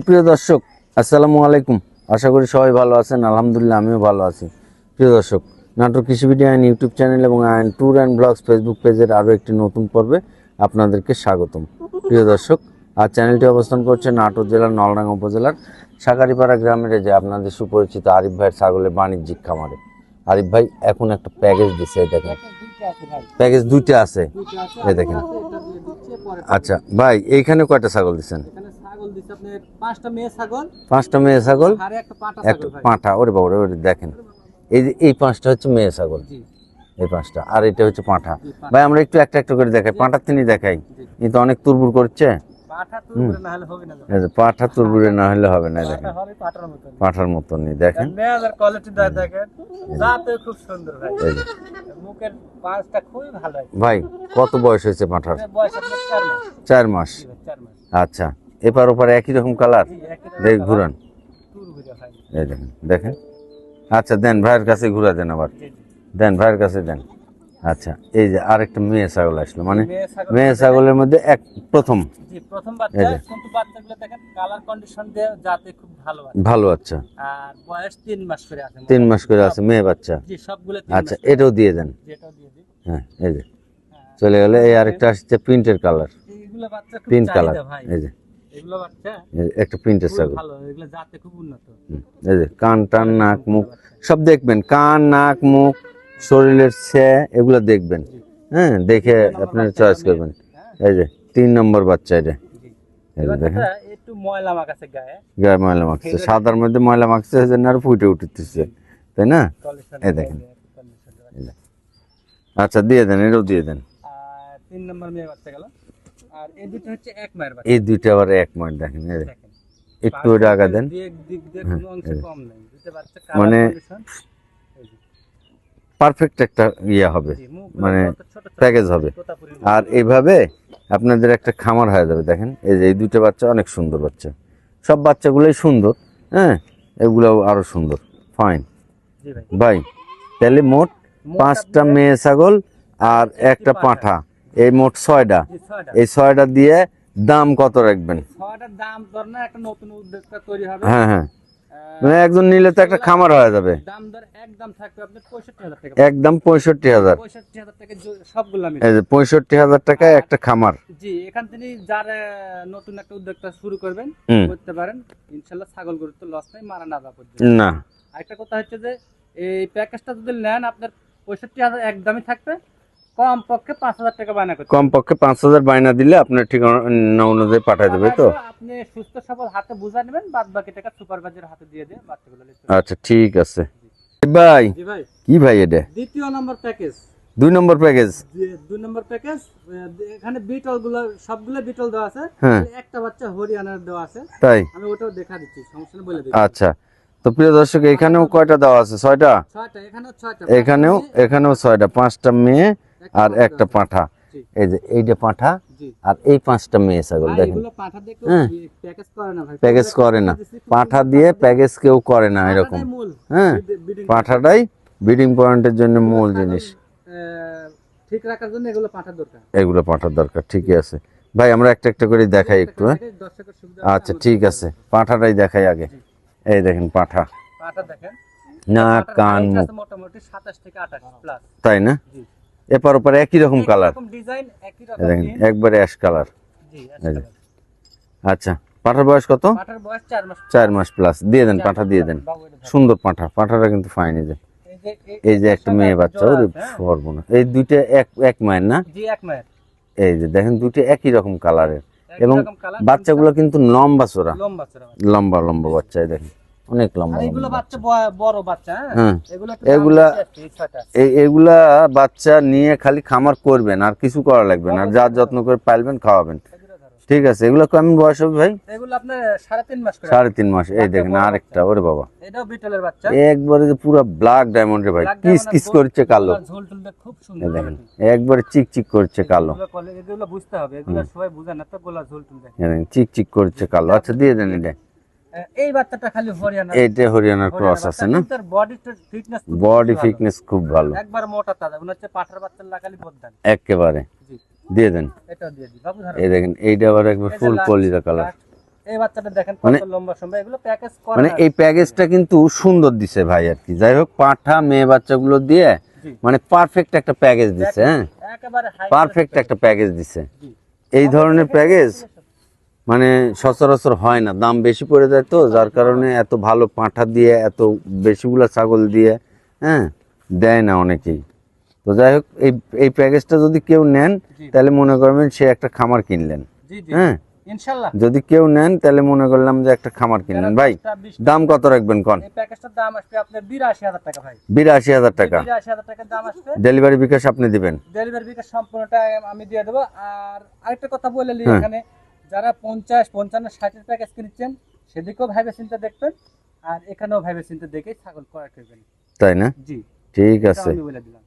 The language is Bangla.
সুপ্রিয় দর্শক, আসসালামু আলাইকুম। আশা করি সবাই ভালো আছেন। আলহামদুলিল্লাহ, আমিও ভালো আছি। প্রিয় দর্শক নাটক কৃষি ভিডিও আইন ইউটিউব চ্যানেল এবং আইন ট্যুর অ্যান্ড ব্লগস ফেসবুক পেজের আরও একটি নতুন পর্বে আপনাদেরকে স্বাগতম। প্রিয় দর্শক আর চ্যানেলটি অবস্থান করছে নাটোর জেলার নলডাঙ্গা উপজেলার সাকারিপাড়া গ্রামের যে আপনাদের সুপরিচিত আরিফ ভাইয়ের ছাগলের বাণিজ্যিক খামারে। আরিফ ভাই, এখন একটা প্যাকেজ দিচ্ছে দেখেন। প্যাকেজ দুইটা আছে। দেখেন। আচ্ছা ভাই, এইখানে কয়টা ছাগল দিচ্ছেন আপনার পাঁচটা মেয়ে ছাগল। পাঁচটা মেয়ে ছাগল? আর একটা পাটা একটা পাঁঠা ওরে বাবা ওরে দেখেন। এই যে এই পাঁচটা হচ্ছে মেয়ে ছাগল। এই পাঁচটা আর এটা হচ্ছে পাঁঠা ভাই আমরা একটু একটা একটা করে দেখাই। পাঁঠার তিনি দেখাই। জি। এই তো অনেক তুরবুর করছে। পাঠা তুরবুরে না হলে হবে না দেখেন। পাঁঠার মতনই। দেখেন। ভাই। কত বয়স হয়েছে পাঁঠার চার মাস। আচ্ছা। এপার ওপার একই রকম কালার? দেখ ঘুরান। এই দেখেন দেখেন। আচ্ছা দেন ভাইয়ের কাছে ঘুরা দেন আবার। দেন ভাইয়ের কাছে দেন। আচ্ছা এই যে আরেকটা মেয়ে ছাগল আসলো। মানে মেয়ে ছাগলের মধ্যে এক প্রথম। প্রথম বাচ্চা কিন্তু বাচ্চাগুলো দেখেন কালার কন্ডিশন দিয়ে যাতে খুব ভালো ভালো আচ্ছা। আর বয়স তিন মাস করে আছে। তিন মাস করে আছে মেয়ে বাচ্চা। জি সবগুলো আচ্ছা এটাও দিয়ে দেন। যেটাও দিয়ে দিই। হ্যাঁ এই যে। হ্যাঁ। চলে গেলে এই আরেকটা আসছে প্রিন্টের কালার এগুলো বাচ্চা খুব প্রিন্ট কালার এই যে। একটা প্রিন্টের ছাগল। এই যে কান টান নাক মুখ সব দেখবেন। কান নাক মুখ শরীরের ছে এগুলো দেখবেন। হ্যাঁ দেখে আপনার চয়েস করবেন। হ্যাঁ? এই যে তিন নম্বর বাচ্চা এটা। ময়লা মাখাছে গায়ে। গায়ে ময়লা মাখছে সাদার মধ্যে ময়লা মাখছে জন্য আর ফুটে উঠতেছে। তাই না? এই দেখেন। আচ্ছা দিয়ে দেন এটাও দিয়ে দেন। তিন নম্বর মেয়ে বাচ্চা গেল। আর এই দুটো হচ্ছে এক মায়ের বাচ্চা। এই দুইটা আবার এক মিনিট দেখেন একটু ওটা আগা দেন। হ্যাঁ, দুটো মানে- পারফেক্ট একটা ইয়ে হবে মানে প্যাকেজ হবে। আর এইভাবে আপনাদের একটা খামার হয়ে যাবে দেখেন। এই যে এই দুইটা বাচ্চা অনেক সুন্দর বাচ্চা। সব বাচ্চাগুলোই সুন্দর হ্যাঁ? এগুলোও আরও সুন্দর। ফাইন ভাই। তাহলে মোট পাঁচটা মেয়ে ছাগল আর একটা পাঁঠা। এই মোট ছয়টা। এই ছয়টা। দিয়ে দাম কত রাখবেন? দাম একটা নতুন উদ্যোক্তা তৈরি হবে। হ্যাঁ হ্যাঁ। মানে একজন নিলে তো একটা খামার হয়ে যাবে। একদম পঁয়ষট্টি হাজার পঁয়ষট্টি হাজার। টাকা জ- সবগুলো আমি এই যে পঁয়ষট্টি হাজার টাকায় একটা খামার। জি এখান থেকে যারা নতুন একটা উদ্যোক্তা শুরু করবেন করতে পারেন। ইনশাল্লাহ ছাগল গরুর তো লস নাই মারা না আরেকটা কথা হচ্ছে যে এই প্যাকেজটা যদি নেন আপনার পঁয়ষট্টি হাজার একদমই থাকবে। কম পক্ষে পাঁচ হাজার টাকা বায়না করতে কমপক্ষে পাঁচ হাজার বায়না দিলে আপনার ঠিকানা অনুযায়ী পাঠিয়ে দেবে তো? আপনি সুস্থ সবল হাতে বুঝা নেবেন বাদ বাকি টাকা সুপারভাইজার হাতে দিয়ে দিয়ে বাচ্চাগুলো আচ্ছা ঠিক আছে। ভাই কি ভাই এটা? দ্বিতীয় নম্বর প্যাকেজ। দুই নম্বর প্যাকেজ? দুই নম্বর প্যাকেজ এখানে বিটলগুলো সবগুলো বিটল দেওয়া আছে। হ্যাঁ। একটা বাচ্চা হরিয়ানার দেওয়া আছে। তাই? আমি ওটাও দেখা দিচ্ছি সমস্যা বলে দিচ্ছি। আচ্ছা। তো প্রিয় দর্শক এখানেও কয়টা দেওয়া আছে? ছয়টা? ছয়টা এখানেও ছয়টা। এখানেও এখানেও ছয়টা। পাঁচটা মেয়ে আর একটা পাঁঠা। এই যে এইটা পাঁঠা আর এই পাঁচটা মেয়ে ছাগল দেখেন। হ্যাঁ। প্যাকেজ করে না ভাই। প্যাকেজ করে না। পাঁঠা দিয়ে প্যাকেজ কেউ করে না এরকম। হ্যাঁ। পাঁঠাটাই ব্রিডিং পয়েন্টের জন্য মূল জিনিস। ঠিক রাখার জন্য এগুলো পাঠার দরকার। এগুলো পাঠার দরকার ঠিকই আছে। ভাই আমরা একটা একটা করে দেখাই একটু হ্যাঁ? আচ্ছা ঠিক আছে। পাঁঠাটাই দেখাই আগে। এই দেখেন পাঁঠা। পাঠা দেখেন। নাক পাঠার কান মোটামুটি সাতাশ থেকে আঠাশ প্লাস তাই না? এপার ওপার একই রকম কালার ডিজাইন দেখেন একবারে অ্যাশ কালার। আচ্ছা পাঁঠার বয়স কত? চার মাস প্লাস দিয়ে দেন পাঁঠা দিয়ে দেন। সুন্দর পাঁঠা পাঁঠাটা কিন্তু ফাইন এই যে। এই যে একটা মেয়ে বাচ্চা ওরে হ্যাঁ? সর্বনা এই দুইটা এক এক মায়ের না? জি এক মায়ের। এই যে দেখেন দুইটা একই রকম কালারের এবং বাচ্চাগুলো কিন্তু লম্বা চোরা। লম্বা লম্বা লম্বা বাচ্চা এই দেখেন। অনেক লম্বা এগুলো বাচ্চা বড় বাচ্চা হ্যাঁ? হ্যাঁ। এগুলো এগুলা- বাচ্চা নিয়ে খালি খামার করবেন আর কিছু করা লাগবে না। যার যত্ন করে পালবেন খাওয়াবেন। ঠিক আছে এগুলো কেমন বয়স হবে ভাই? এগুলো আপনার সাড়ে তিন মাস সাড়ে তিন মাস। এই দেখেন আরেকটা ওরে বাবা। এটাও বিটলের বাচ্চা। একবারে যে পুরো ব্ল্যাক ডায়মন্ড রে ভাই কিস কিস করছে কালো। খুব সুন্দর দেখেন একবারে চিক চিক করছে কালো। এগুলো বুঝতে হবে এগুলো সবাই বুঝে না তো গোলা ঝোল টোল দেখেন, চিক চিক করছে কালো। আচ্ছা দিয়ে দেন এটা এই বাচ্চাটা খালি হরিয়ানা এইটা হরিয়ানার ক্রস আছে না? তার বডি ফিটনেস বডি ফিটনেস খুব ভালো। একবার মোটা তাজা মনে হচ্ছে পাঠার বাচ্চার লাগালি বদদান একেবারে। দিয়ে দেন। এটা দিয়ে দিই বাবু এই দেখেন এইটা আবার একবার ফুল কলিজা কালার এই বাচ্চাটা দেখেন কত মানে- লম্বা সম্ভব এগুলো প্যাকেজ করা মানে এই প্যাকেজটা কিন্তু সুন্দর দিছে ভাই আর কি। যাই হোক পাঠা মেয়ে বাচ্চাগুলো দিয়ে মানে পারফেক্ট একটা প্যাকেজ দিচ্ছে হ্যাঁ? একেবারে পারফেক্ট একটা প্যাকেজ দিছে। এই ধরনের প্যাকেজ মানে সচরাচর হয় না। দাম বেশি পড়ে যায় তো যার কারণে এত ভালো পাঁঠা দিয়ে এত বেশিগুলা ছাগল দিয়ে হ্যাঁ দেয় না অনেকেই। তো যাই হোক এই এই প্যাকেজটা যদি কেউ নেন তাহলে মনে করবেন সে একটা খামার কিনলেন। হ্যাঁ? যদি কেউ নেন তাহলে মনে করলাম যে একটা খামার কিনলেন। ভাই দাম কত রাখবেন কন? বিরাশি হাজার টাকা ডেলিভারি বিকাশ আপনি দিবেন। ডেলিভারি বিকাশ সম্পূর্ণটা আমি দিয়ে দেবো। আর আরেকটা কথা বলে হ্যাঁ। এখানে। যারা পঞ্চাশ পঞ্চান্ন ষাটের প্যাকেজ কিনছেন সেদিকেও ভাইবে চিন্তা দেখবেন আর এখানেও ভাইবে চিন্তা দেখে ছাগল ক্রয় করবেন। তাই না? জি। ঠিক আছে। বলে দিলাম।